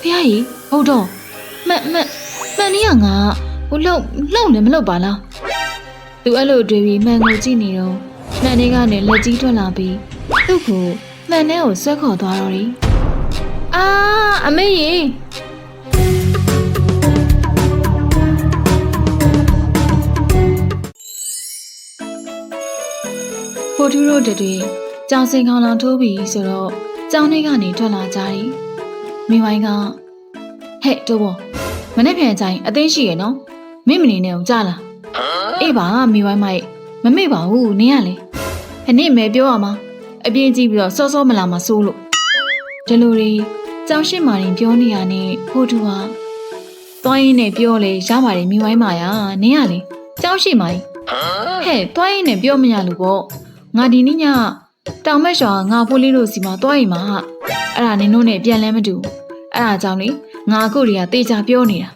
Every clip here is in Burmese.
ဖះကြီးဟုတ်တော့မှန်မှန်မှန်နေရငါဟိုလှုပ်လှုပ်လည်းမလှုပ်ပါလားသူအဲ့လိုတွေးပြီးမှန်ကိုကြည့်နေတော့မှန်နေကနေလက်ကြီးထွက်လာပြီးသူ့ကိုမှန်နဲ့ကိုဆွဲခေါ်သွားတော့တယ်အာအမေကြီးဖိုထူးတို့တတွေကြောင်စင်ခေါင်လောင်ထိုးပြီးဆိုတော့ကြောင်တွေကနေထွက်လာကြတယ် မိဝိုင်းကဟဲ့တိုးဘောမနေ့ပြန်ချိုင်အသိရှိရနော်မင်းမနေနဲ့အောင်ကြားလားအေးပါမိဝိုင်းမိုက်မမေ့ပါဘူးနင်းရလေဟဲ့နင့်မဲပြောရမှာအပြင်းကြီးပြီးတော့စောစောမလာမစိုးလို့ဒီလိုတွေကြောင်ရှိမာရင်ပြောနေရနဲ့ဖိုထူးကသွားရင်းနဲ့ပြောလေရပါတယ်မိဝိုင်းမာရနင်းရလေကြောင်ရှိမာရင်ဟဲ့သွားရင်းနဲ့ပြောမရလို့ပေါ့ငါဒီနေ့ညတောင်မက်ရွာငါဖိုးလေးတို့စီမှာသွားရင်မှာအဲ့ဒါနင်တို့နဲ့ပြန်လဲမတူဘူး အဲ့ဒါကြောင့်လေငါအခုတွေကတေချာပြောနေတာ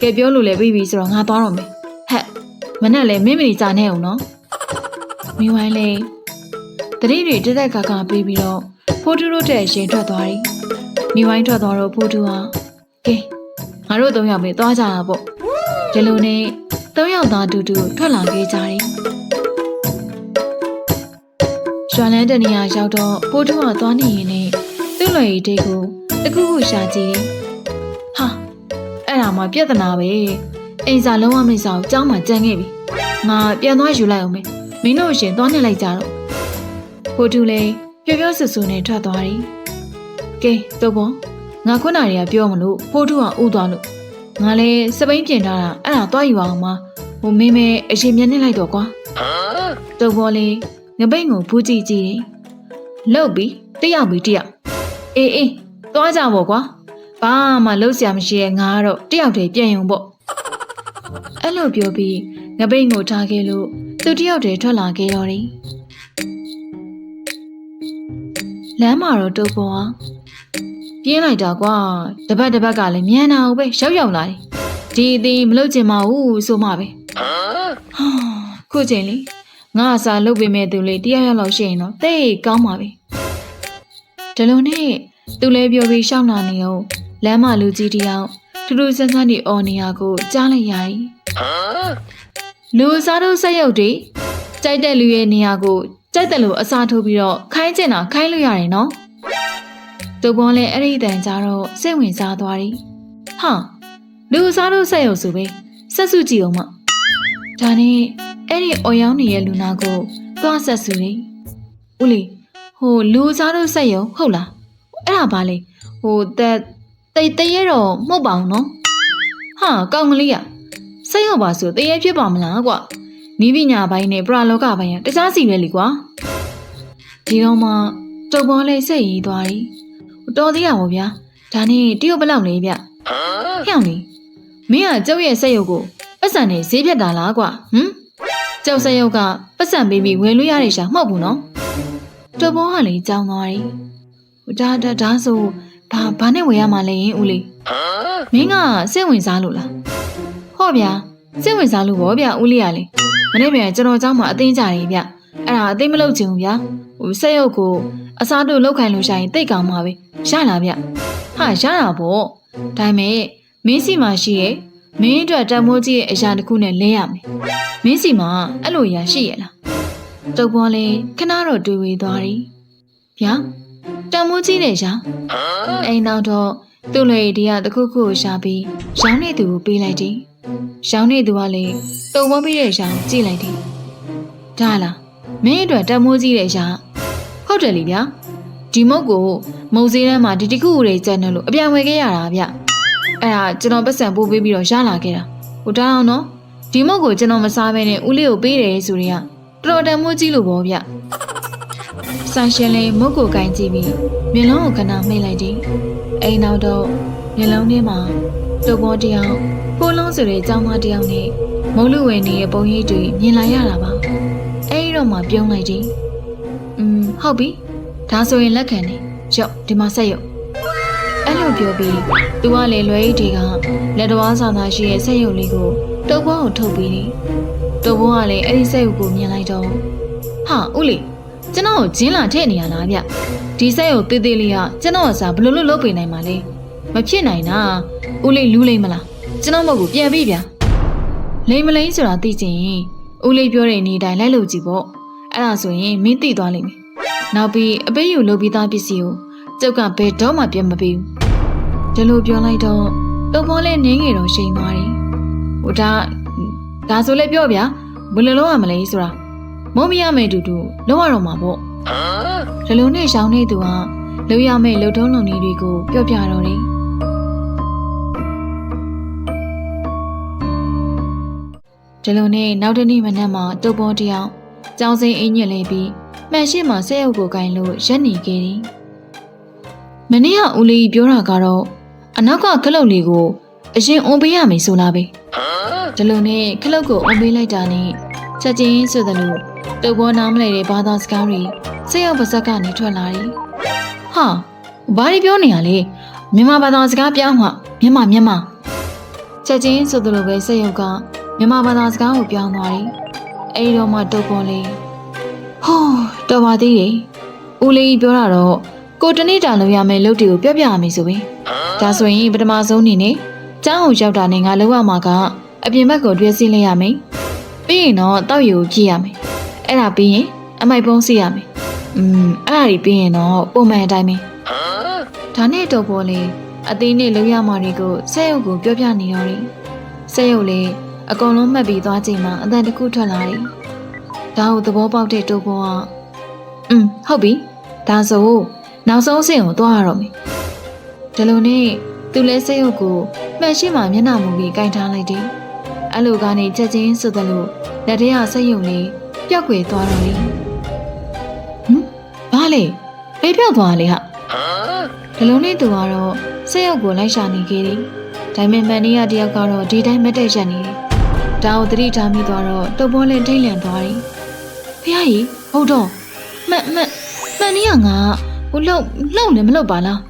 ကဲပြောလို့လည်းပြီးပြီဆိုတော့ငါသွားတော့မယ်ဟဲ့မနဲ့လည်းမင်းမနေကြနဲ့အောင်နော်မိဝိုင်းလေတတိတွေတက်တက်ခါခါပြီးပြီးတော့ဖိုးတူတို့တဲ့ရင်ထွက်သွားတယ်မိဝိုင်းထွက်သွားတော့ဖိုးတူဟာကဲငါတို့သုံးယောက်ပဲသွားကြတာပေါ့ဒီလိုနဲ့သုံးယောက်သားတူတူထွက်လာခဲ့ကြတယ်ရွှာလန်းတနေရာရောက်တော့ဖိုးတူကသွားနေရင်နဲ့သူ့လွယ်ရီတိတ်ကို တခုခုရှာကြည့်တယ်ဟာအဲ့ဒါမှပြဿနာပဲအိမ်စာလုံးဝမစားဘူးကြောင်းမှကြမ်းခဲ့ပြီငါပြန်သွားယူလိုက်အောင်မယ်မင်းတို့ရှင်သွားနေလိုက်ကြတော့ဖိုးတူလည်းပျော်ပျော်ဆူဆူနဲ့ထွက်သွားတယ်ကဲတော့ဘောငါခုနတွေကပြောမလို့ဖိုးတူကဥသွားလို့ငါလည်းစပိန်ပြင်ထားတာအဲ့ဒါသွားယူအောင်မဟိုမင်းမဲအရင်မျက်နှာလိုက်တော့ကွာတော့ဘောလေငပိတ်ကိုဘူးကြည့်ကြည့်တယ်လောက်ပြီတယောက်ပြီတယောက်အေးအေး သွားကြပေါ့ကွာဘာမှလှုပ်ရှားမရှိရဲ့ငါကတော့တယောက်တည်းပြန်ရုံပေါ့အဲ့လိုပြောပြီးငပိတ်ကိုထားခဲ့လို့သူတယောက်တည်းထွက်လာခဲ့တော့တယ်လမ်းမှာတော့တုပ်ပေါ်ဟာပြင်းလိုက်တာကွာတပတ်တပတ်ကလည်းမြန်တာဟုတ်ပဲရောက်ရောက်လာတယ်ဒီအသေးမလုပ်ချင်ပါဘူးဆိုမှပဲဟာခုချိန်လေးငါအစာလုပ်ပေးမဲ့သူလေးတယောက်ယောက်လောက်ရှိရင်တော့တိတ်ကောင်းပါပြီဒီလိုနဲ့ သူလည်းပြောပြီးရှောင်းလာနေအောင်လမ်းမလူကြီးတယောက်ထူးထူးဆန်းဆန်းနေအော်နေရကိုကြားလိုက်ရည်လူစားတို့ဆက်ရုပ်တွေကြိုက်တဲ့လူရဲ့နေရာကိုကြိုက်တယ်လို့အစားထိုးပြီးတော့ခိုင်းကျင်တာခိုင်းလို့ရတယ်နော်သူပွန်လည်းအဲ့ဒီတန်ကြတော့စိတ်ဝင်စားသွားတယ်ဟာလူစားတို့ဆက်ရုပ်ဆိုပဲဆက်စုကြည့်အောင်မဒါနဲ့အဲ့ဒီအော်ရောင်းနေတဲ့လူနာကိုသွားဆက်စုတယ်ဦးလီဟိုလူစားတို့ဆက်ရုံဟုတ်လား အဲ့ဒါပါလေဟိုတဲ့တိတ်တရဲတော့မဟုတ်ပါဘူးနော်ဟာကောင်းကလေးอ่ะဆက်ရုံပါဆိုတရဲဖြစ်ပါမလားကွာနီးပညာပိုင်းနဲ့ပရာလောကပိုင်းကတခြားစီပဲလीကွာဒီတော့မှတုပ်ပေါ်လေးစိတ်ရည်သွားတယ်တော်သေးရပါဗျာဒါနဲ့တရုတ်ဘလောက်လေးဗျဟဲ့အောင်လေးမင်းကကျုပ်ရဲ့ဆက်ရုပ်ကိုပတ်စံနေဈေးဖြတ်တာလားကွာဟမ်ကျောက်ဆက်ရုပ်ကပတ်စံပေးပြီးဝယ်လို့ရတဲ့ရှာမဟုတ်ဘူးနော်တုပ်ပေါ်ကလည်းကြောင်းသွားတယ် ဒါဒါဒါဆိုဘာဘာနဲ့ဝယ်ရမှာလဲဦးလေးမင်းကစိတ်ဝင်စားလို့လားဟော့ဗျာစိတ်ဝင်စားလို့ဗောဗျာဦးလေးကလေမနေ့ပြန်ကျွန်တော်เจ้าမှာအသိကြတယ်ဗျအဲ့ဒါအသိမလုပ်ချင်ဘူးဗျာဟိုဆက်ရုပ်ကိုအစားတို့လောက်ခိုင်းလို့ရှိရင်တိတ်ကောင်းမှာပဲရလားဗျဟာရတာဗောဒါပေမဲ့မင်းစီမှာရှိရဲ့မင်းအတွက်တမိုးကြီးရဲ့အရာတစ်ခုနဲ့လဲရမယ်မင်းစီမှာအဲ့လိုအရာရှိရဲ့လားတုပ်ပေါ်လေခဏတော့တွေးဝေးသွားတယ်ဗျာ တမိုးကြီးတဲ့ရာအိမ်နောက်တော့သူ့လေဒီကတခုခုကိုရှာပြီးရောင်းနေသူကိုပေးလိုက်တယ်ရောင်းနေသူကလေတုံမပြီးတဲ့ရောင်းကြည့်လိုက်တယ်ဒါလားမင်းအတွက်တမိုးကြီးတဲ့ရာဟုတ်တယ်လीဗျာဒီမုတ်ကိုမုံစည်းထဲမှာဒီတခုတွေကျန်တယ်လို့အပြန်ဝယ်ခဲ့ရတာဗျအဲ့ဒါကျွန်တော်ပတ်စံပို့ပေးပြီးတော့ရလာခဲ့တာဟိုတောင်းအောင်နော်ဒီမုတ်ကိုကျွန်တော်မစားဘဲနဲ့ဦးလေးကိုပေးတယ်ဆိုရင်ကတော်တော်တမိုးကြီးလို့ပေါ့ဗျ ဆန်ရှင်လေးမုတ်ကိုကင်ကြည့်ပြီးမျက်လုံးကိုခဏမှိတ်လိုက်တယ်အိမ်နောက်တော့မျက်လုံးထဲမှာတုပ်ပေါ်တယောက်ဖိုးလုံးဆိုတဲ့ကျောင်းသားတယောက်နဲ့မုံလူဝင်နေတဲ့ပုံရိပ်တွေမြင်လာရတာပါအဲ့ဒီတော့မှပြုံးလိုက်တယ်อืมဟုတ်ပြီဒါဆိုရင်လက်ခံနေရော့ဒီမှာဆက်ရော့အဲ့လိုပြောပြီးသူကလေလွယ်ရီတွေကလက်တော်ဆောင်သားရှိရဲ့ဆက်ရုပ်လေးကိုတုပ်ပေါ်ကိုထုတ်ပြီးတယ်တုပ်ပေါ်ကလည်းအဲ့ဒီဆက်ရုပ်ကိုမြင်လိုက်တော့ဟာဦးလေး ကျွန်တော်ကိုဂျင်းလာထည့်နေရလားဗျဒီဆက်ရုပ်သေးသေးလေးကကျွန်တော်ကစားဘယ်လိုလုပ်လုပ်ပေးနိုင်မှာလဲမဖြစ်နိုင်တာဦးလေးလူလိမ့်မလားကျွန်တော်မဟုတ်ဘူးပြန်ပြီဗျာလိမ့်မလိမ့်ဆိုတာသိချင်ရင်ဦးလေးပြောတဲ့နေတိုင်းလိုက်လို့ကြည့်ပေါ့အဲ့ဒါဆိုရင်မင်းသိသွားလိမ့်မယ်နောက်ပြီးအပေးယူလုပ်ပြီးသားပစ္စည်းကိုကျုပ်ကဘယ်တော့မှပြန်မပေးဘူးဒီလိုပြောလိုက်တော့တော့ဘောလေးနင်းငယ်တော့ရှိန်သွားတယ်ဟိုဒါဒါဆိုလည်းပြောဗျာဘယ်လိုလုပ်ရမလဲဆိုတာ မုံမရမယ်တူတူလုပ်ရတော့မှာပေါ့ဒီလိုနဲ့ရှောင်းနေသူကလုပ်ရမယ့်လှုပ်ထုံးလုံနည်းတွေကိုပြောပြတော့တယ်ဒီလိုနဲ့နောက်တစ်နေ့မနက်မှာတုပ်ပေါ်တယောက်ကြောင်စိမ်းအင်းညစ်လေးပြီးမှန်ရှိမှဆက်ရုပ်ကိုကင်လို့ရက်နေခဲ့တယ်မနေ့ကဦးလေးပြောတာကတော့အနောက်ကခလုတ်လေးကိုအရင်အွန်ပေးရမယ်ဆိုလားပဲဒီလိုနဲ့ခလုတ်ကိုအွန်ပေးလိုက်တာနဲ့ချက်ချင်းဆိုသလို တုပ်ပေါ်နားမလဲတဲ့ဘာသာစကားတွေဆက်ရုပ်ပါဇက်ကနေထွက်လာတယ်ဟာဘာတွေပြောနေရလဲမြန်မာဘာသာစကားပြောင်းမှမြန်မာမြန်မာချက်ချင်းဆိုသလိုပဲဆက်ရုပ်ကမြန်မာဘာသာစကားကိုပြောင်းသွားတယ်အဲဒီတော့မှတုပ်ပေါ်လေးဟောတော်ပါသေးတယ်ဦးလေးပြောတာတော့ကိုတနေ့တာလုပ်ရမယ့်လုပ်တွေကိုပြောပြရမယ်ဆိုရင်ဒါဆိုရင်ပထမဆုံးအနေနဲ့ကျောင်းကိုရောက်တာနဲ့ငါလုပ်ရမှာကအပြင်ဘက်ကိုတွဲစီးလိုက်ရမယ်ပြီးရင်တော့တောက်ရည်ကိုကြည့်ရမယ် အဲ့ဒါပြီးရင်အမိုက်ပုံးစီရမယ်။อืมအဲ့ဒါပြီးရင်တော့ပုံမှန်အတိုင်းပဲ။ဒါနဲ့တော့ပေါ်လေအသေးနဲ့လုံရမာတွေကိုစက်ရုပ်ကိုပြောပြနေတော့တယ်။စက်ရုပ်လေးအကုန်လုံးမှတ်ပြီးသွားချိန်မှာအတန်တခုထွက်လာတယ်။ဒါကိုသဘောပေါက်တဲ့တိုးပေါ်ကအင်းဟုတ်ပြီ။ဒါဆိုနောက်ဆုံးအဆင့်ကိုသွားရတော့မယ်။ဒီလိုနဲ့သူလဲစက်ရုပ်ကိုမှန်ရှိမှမျက်နှာမူပြီးကင်ထားလိုက်တယ်။အဲ့လိုကနေချက်ချင်းဆိုသလိုလက်ထရစက်ရုပ်လေး ပျောက်ကွယ်သွားတော့လေဟမ်ဘာလဲဘယ်ပြောက်သွားလဲဟာဒီလိုနဲ့သူကတော့စိတ်ရုပ်ကိုလိုက်ရှာနေခဲ့တယ်ဒါပေမဲ့မန်နီးယားတယောက်ကတော့ဒီတိုင်းမတ်တက်ရက်နေတယ်ဒါကိုသတိထားမိသွားတော့တုပ်ပေါ်လင်းထိတ်လန့်သွားတယ်ဖះကြီးဟုတ်တော့မှန်မှန်မှန်နီးယားငါဟိုလှုပ်လှုပ်လည်းမလှုပ်ပါလား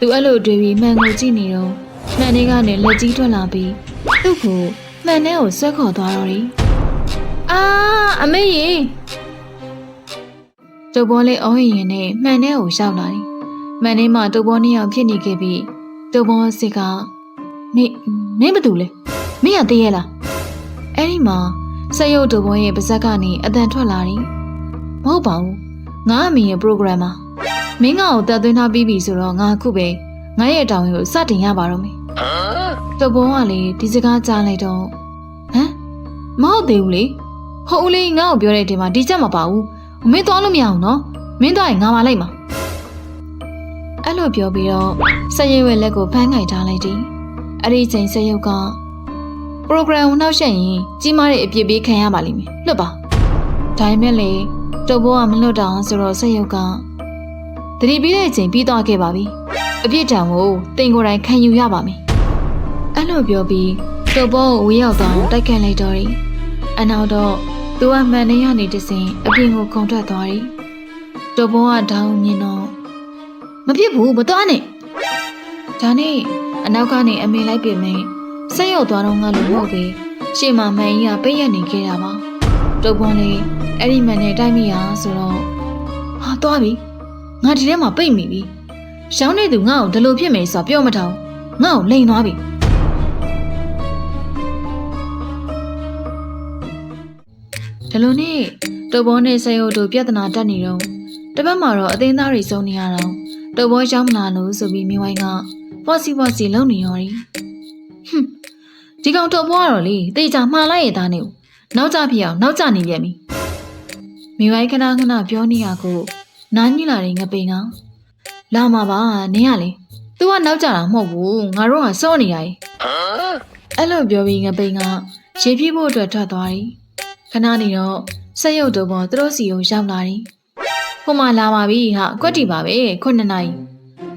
သူအဲ့လိုတွေးပြီးမှန်ကိုကြည့်နေတော့မှန်နေကနေလက်ကြီးထွက်လာပြီးသူ့ကိုမှန်ထဲကိုဆွဲခေါ်သွားတော့တယ် အာအမေကြီးတုပ်ပေါ်လေးအော်ရင်ရင်နဲ့မှန်ထဲကိုရောက်လာတယ်မှန်ထဲမှာတုပ်ပေါ်နှစ်ယောက်ဖြစ်နေခဲ့ပြီးတုပ်ပေါ်စစ်ကမင်းမင်းဘာတူလဲမင်းကတည်းရဲ့လားအဲ့ဒီမှာဆက်ရုပ်တုပ်ပေါ်ရဲ့ပါဇက်ကနေအတန်ထွက်လာတယ်မဟုတ်ပါဘူးငါအမေရဲ့ program မှာမင်းငါ့ကိုတက်သွင်းထားပြီးပြီဆိုတော့ငါအခုပဲငါရဲ့အတောင်ကိုစတင်ရပါတော့မယ်။တုပ်ပေါ်ကလေဒီစကားကြားလိုက်တော့ဟမ်မဟုတ်သေးဘူးလေ။ ဟုတ်ဦးလေးငါ့ကိုပြောတဲ့ဒီမှာဒီချက်မပါဘူး။မင်းသွားလို့မရအောင်နော်။မင်းသွားရင်ငါမလိုက်မှာ။အဲ့လိုပြောပြီးတော့ဆက်ရွက်လက်ကိုဖမ်းငိုင်ထားလိုက်တယ်။အဲ့ဒီချိန်ဆက်ရုပ်က program ကိုနှောက်ယှက်ရင်ကြီးမားတဲ့အပြစ်ပေးခံရပါလိမ့်မယ်။လွတ်ပါ။ဒါပေမဲ့လေတုပ်ပေါ်ကမလွတ်တော့ဆိုတော့ဆက်ရုပ်ကတတိပြီးတဲ့အချိန်ပြီးသွားခဲ့ပါပြီအပြစ်ဒဏ်ကိုတင်ကိုယ်တိုင်ခံယူရပါမယ်အဲ့လိုပြောပြီးတုပ်ပေါ်ကိုဝေးရောက်သွားတိုက်ခတ်လိုက်တော့တယ်အနောက်တော့ သူကမှန်နေရနေတစဉ်အပြင်ကိုခုန်ထွက်သွားတယ်တုပ်ပေါ်ကဒေါင်းမြင်တော့မဖြစ်ဘူးမသွားနဲ့ဒါနဲ့အနောက်ကနေအမေလိုက်ပြင်မယ်ဆက်ရောက်သွားတော့ငါလိုမဟုတ်ပဲရှေ့မှာမှန်ကြီးကပိတ်ရက်နေခဲ့တာပါတုပ်ပေါ်လေးအဲ့ဒီမှန်နဲ့တိုက်မိရဆိုတော့ဟာသွားပြီငါဒီထဲမှာပိတ်မိပြီ။ရှောင်းနေသူငါ့ကိုဒီလိုဖြစ်မယ်ဆိုတာပြောမထောင်။ငါ့ကိုလိန်သွားပြီ။ ဒီလိုနဲ့တုပ်ဘောနဲ့ဆရုပ်တို့ပြဿနာတက်နေတော့တပတ်မှာတော့အသိသားတွေစုံနေရတော့တုပ်ဘောရောက်မလာလို့ဆိုပြီးမိဝိုင်းကပေါ့စီပေါ့စီလုံနေရော်ရီ။ဟွန်းဒီကောင်တုပ်ဘောကတော့လေတေချာမှားလိုက်ရသားနေ။နောက်ကြဖြစ်အောင်နောက်ကြနေပြန်ပြီ။မိဝိုင်းခဏခဏပြောနေရကိုနားညိလာတဲ့ငပိန်ကလာမှာပါနင်းရလေ तू ကနောက်ကြတာမဟုတ်ဘူးငါတို့ကစောနေရည်အဲ့လိုပြောပြီးငပိန်ကရေပြည့်ဖို့အတွက်ထွက်သွားတယ်ခ ဏနေတော့ဆက်ရုပ်တော့ပေါ်သူတို့စီကိုရောက်လာတယ်ဟိုမှာလာပါပြီဟာကွက်တီပါပဲခုနှစ်နာရီ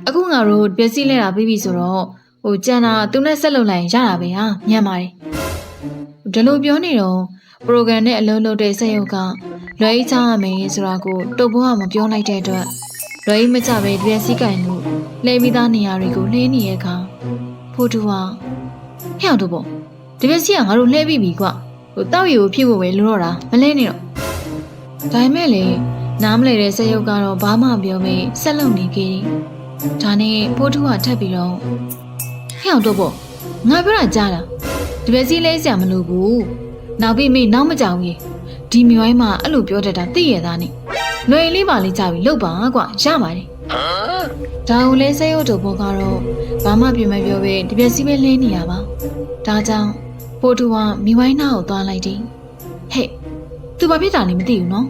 အခုငါတို့ပြည့်စည်လဲတာပြီးပြီဆိုတော့ဟိုကျန်တာသူနဲ့ဆက်လုပ်လိုက်ရင်ရတာပဲဟာညံပါတယ်ဒီလိုပြောနေတော့ program နဲ့အလုံးလုံးတဲ့ဆက်ရုပ်ကလွယ်ချရမယ်ဆိုတာကိုတုတ်ဘွားကမပြောလိုက်တဲ့အတွက်လွယ်မကြပဲဒီစည်းကင်မှုလှဲပြီးသားနေရာတွေကိုလှင်းနေတဲ့အခါဖိုးတူကဟဲ့အောင်တို့ပေါ့ဒီပစီကငါတို့လှဲပြီးပြီကွ ဟိုတောက်ရီကိုဖြစ်ဖို့ပဲလိုတော့တာမလဲနဲ့တော့ဒါပေမဲ့လေနားမလဲတဲ့ဆက်ရုပ်ကတော့ဘာမှပြောမေးဆက်လုပ်နေခဲ့တယ်ဒါနဲ့ဖိုးထူးကထပ်ပြီးတော့ဟဲ့အောင်တော့ပေါ့ငါပြောတာကြားလားဒီပဲစီလဲစရာမလိုဘူးနောက်ပြီးမေနောက်မကြောင်ကြီးဒီမြွိုင်းမှာအဲ့လိုပြောတတ်တာသိရသားနဲ့လွယ်လေးပါလေးကြပြီလောက်ပါကွာရပါတယ်ဒါကိုလဲစိတ်ရုပ်တို့ဘောကတော့ဘာမှပြင်မပြောပဲဒီပဲစီပဲလဲနေရပါဒါကြောင့် ဖိုးထူးကမိဝိုင်းနာကိုသွားလိုက်တယ်ဟဲ့သူဘာဖြစ်တာလဲမသိဘူးနော်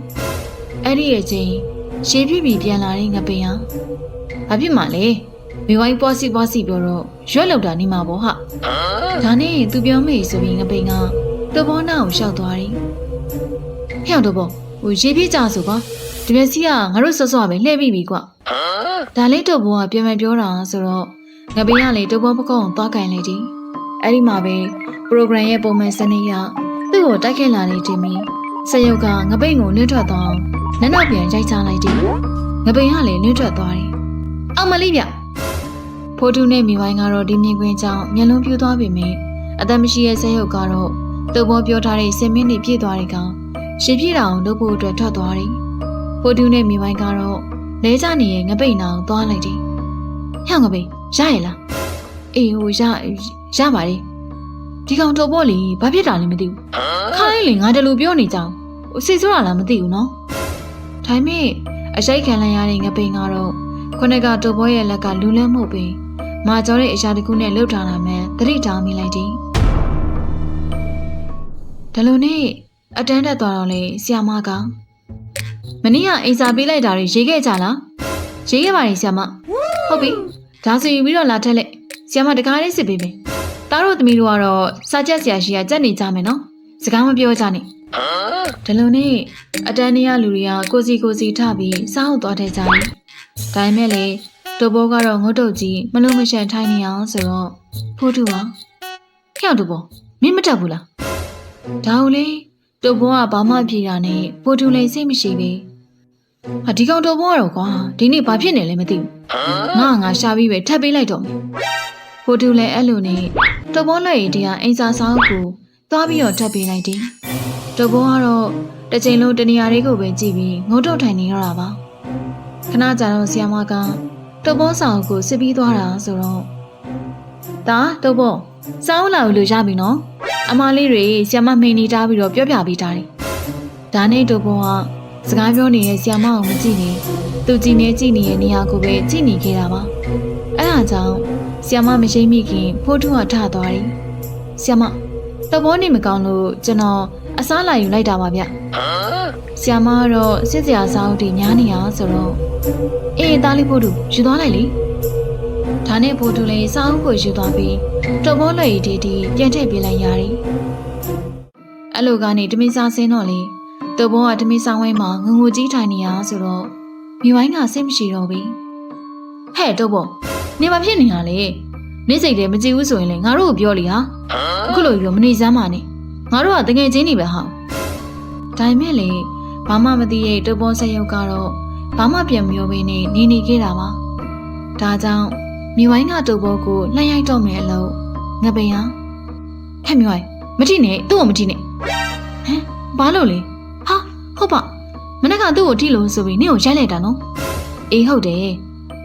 အဲ့ဒီရဲ့ချင်းရှေးပြပြီးပြန်လာတဲ့ငပိန်ဟာဘာဖြစ်မှလဲမိဝိုင်းပွားစီပွားစီပြောတော့ရွက်လောက်တာနေမှာပေါ့ဟာဒါနဲ့သူပြောမေးဆိုပြီးငပိန်ကတဘောနာကိုရှောက်သွားတယ်ဟဲ့တော့ဘောဟိုရေပြည့်ကြဆိုကွာဒီပဲစီကငါတို့စောစောပဲလှည့်ပြီးပြီကွာဒါလေးတော့ဘောကပြန်မပြောတာဆိုတော့ငပိန်ကလေတဘောပကောင်းသွားကင်လိုက်တယ် အဲ့ဒီမှာပဲ program ရဲ့ပုံမှန်စနစ်ရသူ့ကိုတိုက်ခိုက်လာနေတင်ပြီးစရုပ်ကငပိန်ကိုနှွှတ်ထွက်သွားအောင်လက်နောက်ပြန်ရိုက်ချလိုက်တယ်ငပိန်ကလည်းနှွှတ်ထွက်သွားတယ်အောင်မလေးဗျဖိုးတူနဲ့မိဝိုင်းကတော့ဒီမြင်ကွင်းကြောင့်မျက်လုံးပြူးသွားပြီမြင်အသက်မရှိရဲ့စရုပ်ကတော့သူ့ဘောပြောထားတဲ့10မိနစ်ပြည့်သွားတဲ့ကောင်ရှေ့ပြည့်တောင်လုပ်ဖို့အတွက်ထွက်သွားတယ်ဖိုးတူနဲ့မိဝိုင်းကတော့လဲကြနေရဲ့ငပိန်နောင်သွားလိုက်တယ်ဟဲ့ငပိန်ရရဲ့လားအေးဟိုရ ရပါတယ်ဒီကောင်တော့ပေါ့လေဘာဖြစ်တာလဲမသိဘူးခါလေးလေငါတလူပြောနေကြအောင်ဟိုစိတ်ဆိုးတာလားမသိဘူးနော်ဒါပေမဲ့အရှိုက်ခံလိုက်ရတဲ့ငပိန်ကတော့ခုနကတော့ဘောရဲ့လက်ကလူလဲမှုပြီးမာကျော်တဲ့အရာတစ်ခုနဲ့လှုပ်ထားတာမှန်သတိထားမိလိုက်တယ်ဒါလိုနဲ့အတန်းတက်သွားတော့လေဆီယာမကမနေ့ကအိမ်စာပေးလိုက်တာတွေရေးခဲ့ကြလားရေးခဲ့ပါတယ်ဆီယာမဟုတ်ပြီဒါဆိုယူပြီးတော့လာထက်လက်ဆီယာမတကားလေးစစ်ပေးမယ် တားတို့သမီးတို့ကတော့စာချက်ဆရာရှိကကြက်နေကြမယ်နော်စကားမပြောကြနဲ့ဒါလိုနဲ့အတန်းနေရလူတွေကကိုစီကိုစီထပြီးစားဟုတ်သွားတဲ့ကြတယ်ဒါပေမဲ့လေတိုဘောကတော့ငုတ်တုတ်ကြီးမလုံးမရှက်ထိုင်းနေအောင်ဆိုတော့ဖိုးတူပါဖျောက်တူဘောမင်းမတက်ဘူးလားဒါဟုတ်လေတိုဘောကဘာမှပြေတာနဲ့ဖိုးတူလည်းစိတ်မရှိဘူးဟာဒီကောင်တိုဘောကတော့ကွာဒီနေ့ဘာဖြစ်နေလဲမသိဘူးငါငါရှာပြီးပဲထပ်ပေးလိုက်တော့မယ်ဖိုးတူလည်းအဲ့လိုနဲ့ တိုဘောလက်ရည်တရားအိမ်စာဆောင်ကိုသွားပြီးတော့ထပ်ပေးလိုက်တယ်တိုဘောကတော့တစ်ချိန်လုံးတနေရာလေးကိုပဲကြည့်ပြီးငုတ်တုတ်ထိုင်နေရတာပါခဏကြာတော့ဆီယမကတုပ်ဘောဆောင်ကိုစစ်ပြီးသွားတာဆိုတော့ဒါတုပ်ဘောစောင်းလာလို့ရပြီနော်အမလေးတွေဆီယမမိန်နေတားပြီးတော့ပြောပြပေးတာတယ်ဒါနဲ့တုပ်ဘောကစကားပြောနေတဲ့ဆီယမအောင်မကြည့်နေသူကြည့်နေကြည့်နေတဲ့နေရာကိုပဲကြည့်နေခဲ့တာပါအဲအားကြောင့် ဆီယမမရှိမိခင်ဖိုးထုကထသွားတယ်ဆီယမတုပ်ဘောနေမကောင်းလို့ကျွန်တော်အစားလာယူလိုက်တာပါဗျဆီယမကတော့စစ်စရာစားအုပ်တွေများနေရဆိုတော့အေးသားလေးဖို့တူယူသွားလိုက်လေဒါနဲ့ဖို့တူလည်းစားအုပ်ကိုယူသွားပြီးတော်ဘောလွယ်ရီတီတီပြန်ထည့်ပေးလိုက်ရတယ်အဲ့လိုကနေတမင်းစားစင်းတော့လေတော်ဘောကတမင်းစားဝိုင်းမှာငငူကြီးထိုင်နေရဆိုတော့မိဝိုင်းကစိတ်မရှိတော့ဘူးဟဲ့တော်ဘော နေမဖြစ်နေရလေနေစိတ်တယ်မကြည့်ဘူးဆိုရင်လေငါတို့ကိုပြောလေဟာအခုလိုပြောမနေစမ်းပါနဲ့ငါတို့ကတကယ်ချင်းနေပဲဟာဒါပေမဲ့လေဘာမှမသိရဲ့တော်ဘောဆက်ရုပ်ကတော့ဘာမှပြန်မပြောဘဲနဲ့နေနေခဲ့တာပါ။ဒါကြောင့်မိဝိုင်းကတုပ်ဘောကိုလှမ်းရိုက်တော့မယ်အလို့ငပိန်ဟာဟဲ့မိဝိုင်းမထိနဲ့သူ့ကိုမထိနဲ့ဟမ်ဘာလို့လဲဟာဟုတ်ပါမနေ့ကသူ့ကိုထိလို့ဆိုပြီးနင့်ကိုရိုက်လိုက်တာနော်အေးဟုတ်တယ်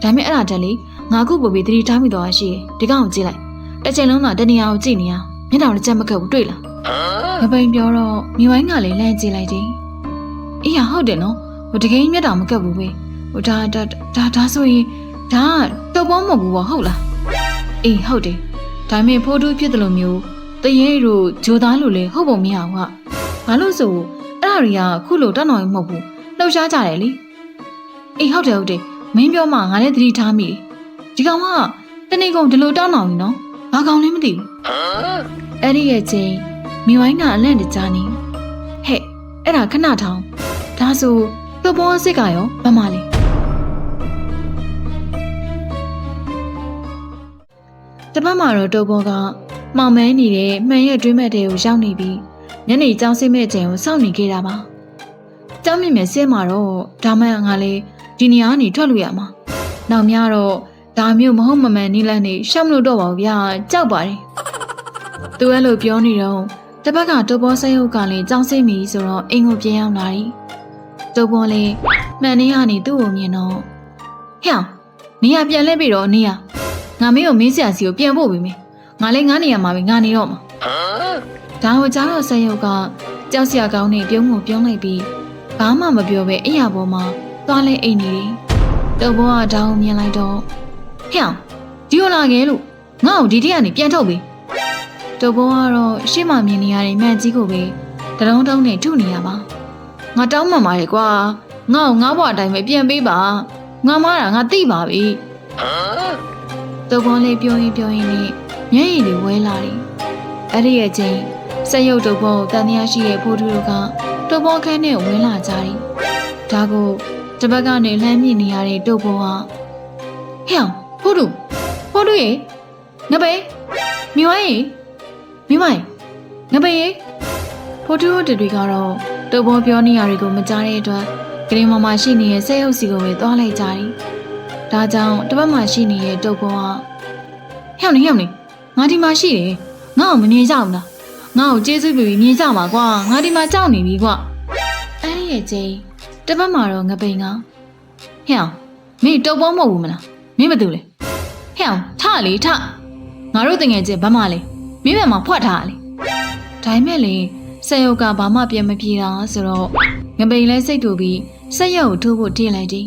ဒါပေမဲ့အဲ့ဒါတက်လေ ငါခုပို့ပြီးသတိထားမိတော့ရှိတယ်ဒီကောင်ကိုကြည့်လိုက်တစ်ချိန်လုံးသာတနေရာကိုကြည့်နေရမျက်နှာလည်းကြက်မခတ်ဘူးတွေ့လားငပိန်ပြောတော့မိဝိုင်းကလည်းလှမ်းကြည့်လိုက်တယ်အေးဟုတ်တယ်နော်ဟိုတကယ်ကြီးမျက်တောင်မကပ်ဘူးပဲဟိုဒါဒါဒါဒါဆိုရင်ဒါကတော့ဘောမဟုတ်ဘူးပေါ့ဟုတ်လားအေးဟုတ်တယ်ဒါပေမဲ့ဖိုးတူးဖြစ်တယ်လို့မျိုးတရေတို့ဂျိုသားလို့လေဟုတ်ပုံမရဘူးဟာဘာလို့ဆိုအဲ့ဒါတွေကခုလိုတောက်တော်ရင်မဟုတ်ဘူးလှုပ်ရှားကြတယ်လေအေးဟုတ်တယ်ဟုတ်တယ်မင်းပြောမှငါလည်းသတိထားမိတယ် ဒီကောင်ကတနေ့ကုန်ဒီလိုတောက်တော်ရင်နော်ဘာကောင်လဲမသိဘူးအဲ့ဒီရဲ့ချင်းမိဝိုင်းကအလန့်တကြားနေဟဲ့အဲ့ဒါခဏထောင်ဒါဆိုသူ့ဘောအစ်စ်ကရောဘာမှလဲတပတ်မှာတော့တိုးဘောကမောင်မဲနေတဲ့မှန်ရဲ့တွင်းမဲ့တဲ့ကိုရောက်နေပြီးညနေကြောင်းစိမဲ့ချိန်ကိုစောင့်နေခဲ့တာပါ။ကြောင်းမြင့်မြဆင်းမှာတော့ဒါမှငါလေဒီနေရာကနေထွက်လို့ရမှာ။နောက်များတော့ ဒါမျိုးမဟုတ်မမှန်နီးလန်းနေရှောက်မလို့တော့ပါဘူးဗျာကြောက်ပါတယ်။သူအဲ့လိုပြောနေတော့တပတ်ကတိုးဘောစိတ်ဟုတ်ကလည်းကြောင်းစိမိဆိုတော့အိမ်ကိုပြန်ရောက်လာတယ်။တုပ်ပေါ်လေမှန်နေရနေသူ့ကိုမြင်တော့ဟဲ့နေရပြန်လဲပြီးတော့နေရငါမင်းကိုမင်းဆရာစီကိုပြန်ဖို့ပြီမင်းငါလည်းငါနေရမှာပဲငါနေတော့မှာဒါကိုကြားတော့ဆက်ရုပ်ကကြောက်စရာကောင်းနေပြုံးကိုပြုံးလိုက်ပြီးဘာမှမပြောပဲအိယာပေါ်မှာသွားလဲအိတ်နေတယ်တုပ်ဘောကဒါကိုမြင်လိုက်တော့ ဟဲ့အောင်ဒီလိုလာခဲ့လို့ငါ့ကိုဒီတရက်ကနေပြန်ထုတ်ပြီတုပ်ဘောကတော့ရှေ့မှာမြင်နေရတဲ့မှန်ကြီးကိုပဲတရုံးတုံးနဲ့ထုနေရပါငါတောင်းမှန်ပါတယ်ကွာငါ့ကိုငါ့ဘဝအတိုင်းပဲပြန်ပေးပါငါမားတာငါသိပါပြီတုပ်ဘောလေးပြောရင်ပြောရင်နဲ့မျက်ရည်တွေဝဲလာတယ်အဲ့ဒီရဲ့ချင်းဆက်ရုပ်တုပ်ဘောကိုတန်တရားရှိတဲ့ဖိုးထူးတို့ကတုပ်ဘောခန်းနဲ့ဝင်လာကြတယ်ဒါကိုတစ်ပတ်ကနေလှမ်းမြင့်နေရတဲ့တုပ်ဘောကဟဲ့အောင် ဖိုးထူးဖိုးထူးရေငါပဲမြွားရေမိမရေငါပဲရေဖိုးထူးတို့တွေကတော့တုပ်ဘောပြောနေရတွေကိုမကြားတဲ့အတွက်ကလေးမမရှိနေတဲ့ဆက်ရုပ်စီကိုပဲသွားလိုက်ကြတယ်ဒါကြောင့်တစ်ပတ်မှရှိနေတဲ့တုပ်ဘောကဟဲ့အောင်နေဟဲ့အောင်နေငါဒီမှာရှိတယ်ငါ့ကိုမမြင်ကြဘူးလားငါ့ကိုကျေးဇူးပြုပြီးမြင်ကြမှာကွာငါဒီမှာကြောက်နေပြီကွာအဲ့ဒီရဲ့ချင်းတစ်ပတ်မှတော့ငပိန်ကဟဲ့အောင်မင်းတုပ်ဘောမဟုတ်ဘူးမလား မင်းမတူလေဟဲ့အောင်ထလေထငါတို့တငယ်ချင်းဘာမှလေမင်းဘက်မှာဖွက်ထားလေဒါပေမဲ့လေဆက်ရုပ်ကဘာမှပြန်မပြေတာဆိုတော့ငပိန်လဲစိတ်တူပြီးဆက်ရုပ်ကိုထိုးဖို့ထည့်လိုက်တယ်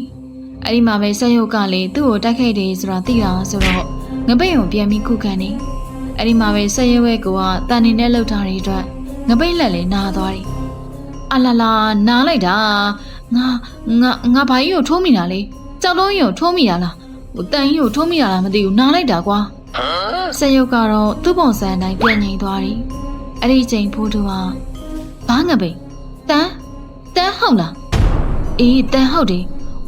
အဲ့ဒီမှာပဲဆက်ရုပ်ကလေသူ့ကိုတိုက်ခိုက်တယ်ဆိုတာသိတာဆိုတော့ငပိန်ကိုပြန်ပြီးခုခံနေအဲ့ဒီမှာပဲဆက်ရုပ်ရဲ့ကိုကတန်နေနဲ့လှုပ်ထားတဲ့အတွက်ငပိန်လက်လေနာသွားတယ်အလာလာနားလိုက်တာငါငါငါဘာကြီးကိုထိုးမိတာလေကြောက်လုံးကြီးကိုထိုးမိတာလားဟို တန်ကြီးကိုထိုးမိတာလားမသိဘူးနားလိုက်တာကွာဆက်ရုပ်ကတော့သူ့ပုံစံအတိုင်းပြန်ငိန်သွားတယ်အဲ့ဒီချိန်ဖိုးသူကဘာငပိန်တန်းတန်းဟုတ်လားအေးတန်းဟုတ်တယ်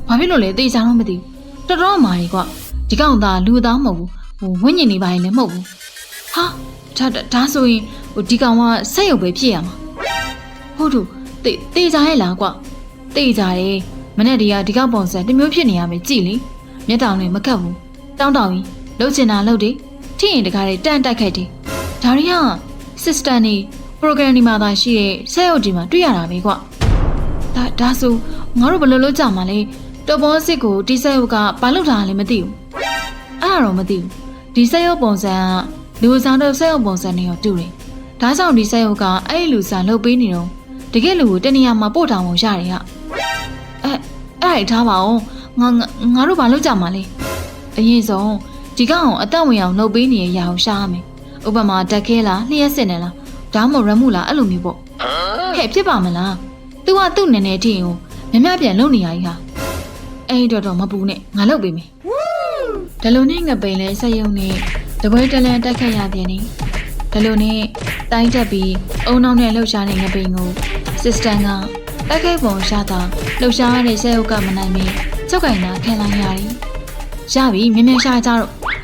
ဘာဖြစ်လို့လဲသိချာတော့မသိဘူးတော်တော်မာရီကွာဒီကောင်သားလူသားမဟုတ်ဘူးဟိုဝိညာဉ်နေပါရင်လည်းမဟုတ်ဘူးဟာဒါဒါဆိုရင်ဟိုဒီကောင်ကဆက်ရုပ်ပဲဖြစ်ရမှာဟုတ်သူတေတေချာရဲ့လားကွာတေချာတယ်မနေ့တည်းကဒီကောင်ပုံစံတစ်မျိုးဖြစ်နေရမယ်ကြည်လေ မျက်တောင်တွေမကတ်ဘူးတောင်းတောင်းကြီးလှုပ်ချင်တာလှုပ်တယ်ထိရင်တကားတွေတန့်တိုက်ခိုက်တယ်ဒါတွေက sister နေ program ဒီမှာသာရှိတဲ့ဆက်ရုပ်ဒီမှာတွေ့ရတာပဲကွာဒါဒါဆိုငါတို့ဘယ်လိုလုပ်ကြမှာလဲတော်ပေါ်စစ်ကိုဒီဆက်ရုပ်ကဘာလုပ်တာလဲမသိဘူးအဲ့ဒါတော့မသိဘူးဒီဆက်ရုပ်ပုံစံကလူစားတော့ဆက်ရုပ်ပုံစံနဲ့ရောတူတယ်ဒါကြောင့်ဒီဆက်ရုပ်ကအဲ့ဒီလူစားလှုပ်ပေးနေတော့တကယ်လူကိုတနေရာမှာပို့တောင်အောင်ရတယ်ဟာအဲအဲ့ဒါထားပါအောင် ငါငါတို့ဘာလုပ်ကြမှာလဲအရင်ဆုံးဒီကောင်ကိုအသက်ဝင်အောင်လှုပ်ပေးနေရရအောင်ရှားရမယ်ဥပမာတက်ခဲလားလျှက်စစ်နေလားဒါမှမဟုတ်ရမှုလားအဲ့လိုမျိုးပေါ့ဟဲ့ဖြစ်ပါမလား तू ကသူ့နည်းနည်းထင်ကိုမြမပြန်လုံနေရကြီးဟာအဲ့တော့တော့မပူနဲ့ငါလုပ်ပေးမယ်ဒလိုနဲ့ငပိန်လဲဆက်ယုံနဲ့တပွဲတလန်တက်ခတ်ရပြန်နေဒလိုနဲ့တိုင်းတက်ပြီးအုံနောက်နဲ့လှုပ်ရှားတဲ့ငပိန်ကိုစစ်စတန်ကတက်ခဲပုံရှာတာလှုပ်ရှားရတဲ့ဆက်ယုတ်ကမနိုင်မီ ကြောက်ကင်တာခံလိုက်ရတယ်ရပြီမြင်မြန်ရှာကြတော့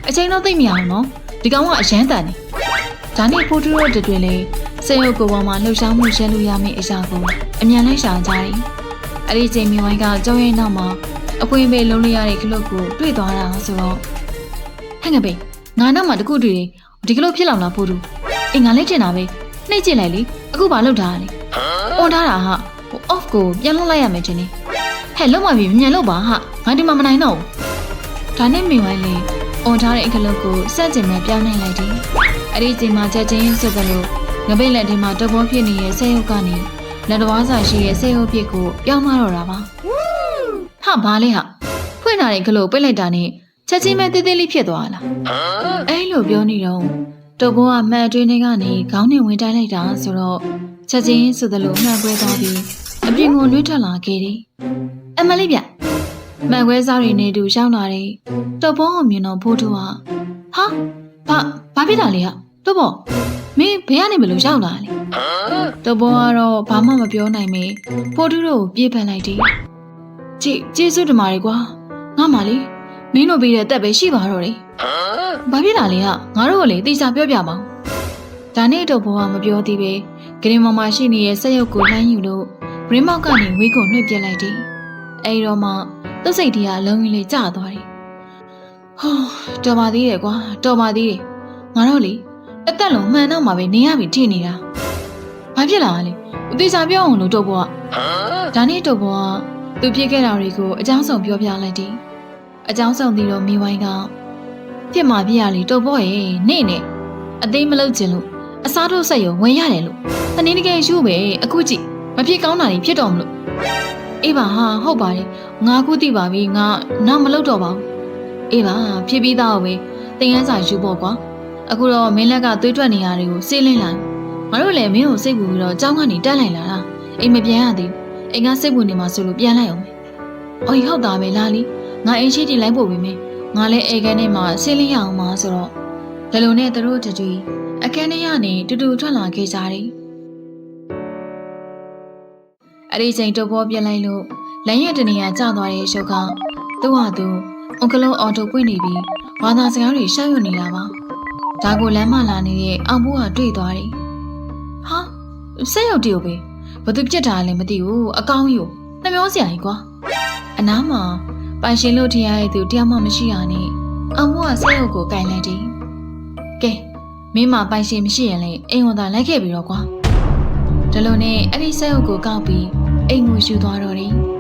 အချိန်တော့သိမ့်မရအောင်နော်ဒီကောင်ကအရန်တန်နေဒါနဲ့ဖိုတူရိုတတွေလေစေရုပ်ကိုပေါ်မှာလှုပ်ရှားမှုရှင်းလို့ရမယ့်အရာကိုအမြန်လိုက်ရှာကြတယ်။အဲ့ဒီချိန်မြဝိုင်းကကြောရဲ့နောက်မှာအပွင့်ပေလုံးလိုက်ရတဲ့ကလုတ်ကိုတွေ့သွားတာဆိုတော့ဟဲ့ငါဘေးငါနောက်မှာတခုတွေ့တယ်ဒီကလုတ်ဖြစ်လောင်လားဖိုတူအင်းငါလည်းထင်တာပဲနှိမ့်ကျင်လိုက်လေအခုဘာလုပ်တာလဲအွန်ထားတာဟာဟို off ကိုပြန်လွှတ်လိုက်ရမယ်ချင်းနေ ဟဲ့လုံးမပြီမြန်လို့ပါဟာငါဒီမှာမနိုင်တော့ဘူးဒါနဲ့မြဝိုင်းလေအွန်ထားတဲ့ကလုတ်ကိုစက်ကျင်နဲ့ပြောင်းနိုင်လိုက်တယ်အဲ့ဒီချိန်မှာချက်ချင်းဆိုသလိုငပိတ်လက်ထဲမှာတဘောဖြစ်နေတဲ့ဆေးရုပ်ကနေလက်တော်စာရှိတဲ့ဆေးရုပ်ဖြစ်ကိုပြောင်းသွားတော့တာပါဟာဘာလဲဟာဖွင့်လာတဲ့ကလို့ပိတ်လိုက်တာနဲ့ချက်ချင်းပဲတေးသေးလေးဖြစ်သွားလားအဲ့လိုပြောနေတော့တုပ်ဘောကမှန်အတွင်းထဲကနေခေါင်းနဲ့ဝင်တိုက်လိုက်တာဆိုတော့ချက်ချင်းဆိုသလိုမှန်ကွဲသွားပြီးအပြင်ကိုလွှတ်ထွက်လာခဲ့တယ်အ မလေးဗျမှန်ကွဲစားတွေနေတူရောက်လာတယ်တုပ်ဘောကိုမြင်တော့ဖိုးတူကဟာဘာဘာဖြစ်တာလဲဟာတုပ်ဘောမင်းဘယ်ကနေမလို့ရောက်လာလဲတဘောကတော့ဘာမှမပြောနိုင်မေဖိုးတူးတို့ကိုပြေးဖန်လိုက်တယ်ကြည်ကျေးဇူးတင်ပါတယ်ကွာငါမှလေမင်းတို့ပြီးတဲ့အသက်ပဲရှိပါတော့တယ်ဘာဖြစ်လာလဲဟာငါတို့ကလေတေချာပြောပြပါဦးဒါနဲ့တော့ဘောကမပြောသေးပဲဂရင်မမရှိနေတဲ့ဆက်ရုပ်ကိုလှမ်းယူလို့ဘရင်းမောက်ကနေဝေးကိုနှွှက်ပြစ်လိုက်တယ် အဲဒီတော့မှသူ့စိတ်ထဲကအလုံးကြီးလေးကျသွားတယ်ဟောတော်ပါသေးတယ်ကွာတော်ပါသေးတယ်ငါတို့လေအသက်လုံးမှန်တော့မှာပဲနေရပြီထင်နေတာ။ဘာဖြစ်လာလဲ။ဦးသေးစာပြောအောင်လို့တော့ဘောကဒါနဲ့တော့ဘောကသူဖြစ်ခဲ့တာတွေကိုအကြောင်းစုံပြောပြလိုက်တယ်။အကြောင်းဆောင်ပြီးတော့မိဝိုင်းကပြစ်မှာပြစ်ရလေတုတ်ပေါ့ရဲ့နေနဲ့အသေးမလုတ်ချင်လို့အစားထိုးဆက်ရုံဝင်ရတယ်လို့တနည်းတကယ်ယူပဲအခုကြည့်မဖြစ်ကောင်းတာတွေဖြစ်တော်မလို့ အေးပါဟာဟုတ်ပါတယ်ငါခုသိပါပြီငါနောက်မလုတ်တော့ပါဘူးအေးပါဖြစ်ပြီးသားပဲတင်ရန်စာယူဖို့ကွာအခုတော့မင်းလက်ကသွေးထွက်နေရတွေကိုစေးလင်းလိုက်ငါတို့လည်းမင်းကိုစိတ်ပူပြီးတော့ကြောင်းကနေတက်လိုက်လာတာအိမ်မပြန်ရသေးဘူးအိမ်ကစိတ်ပူနေမှာဆိုလို့ပြန်လိုက်အောင်မယ်အော်ဟုတ်တာပဲလာလီငါအိမ်ရှိတီလိုက်ပို့ပေးမယ်ငါလည်းအိမ်ကနေမှစေးလင်းရအောင်ပါဆိုတော့ဒီလိုနဲ့သူတို့တတူအခန်းထဲကနေတူတူထွက်လာခဲ့ကြတယ် အဲ့ဒီချိန်တော့ပေါ်ပြလိုက်လို့လမ်းရတနေရကျသွားတဲ့ရှုပ်ကသူ့ဟာသူအုံကလုံးအော်တိုပွင့်နေပြီးဘာသာစကားတွေရှောက်ရွံ့နေတာပါဒါကိုလမ်းမလာနေတဲ့အောင်ဘိုးကတွေ့သွားတယ်ဟာဆက်ရောက်တည်ကိုပဲဘာသူပြစ်တာလဲမသိဘူးအကောင်းကြီးကိုနှမျောစရာကြီးကွာအနားမှာပိုင်ရှင်လို့ထင်ရတဲ့သူတယောက်မှမရှိရနဲ့အောင်ဘိုးကဆက်ရောက်ကိုကင်လိုက်တယ်ကဲမင်းမပိုင်ရှင်မရှိရင်လည်းအိမ်ဝန်သာလိုက်ခဲ့ပြီတော့ကွာဒါလိုနဲ့အဲ့ဒီဆက်ရောက်ကိုကောက်ပြီး အိမ်ကိုယူသွားတော့တယ်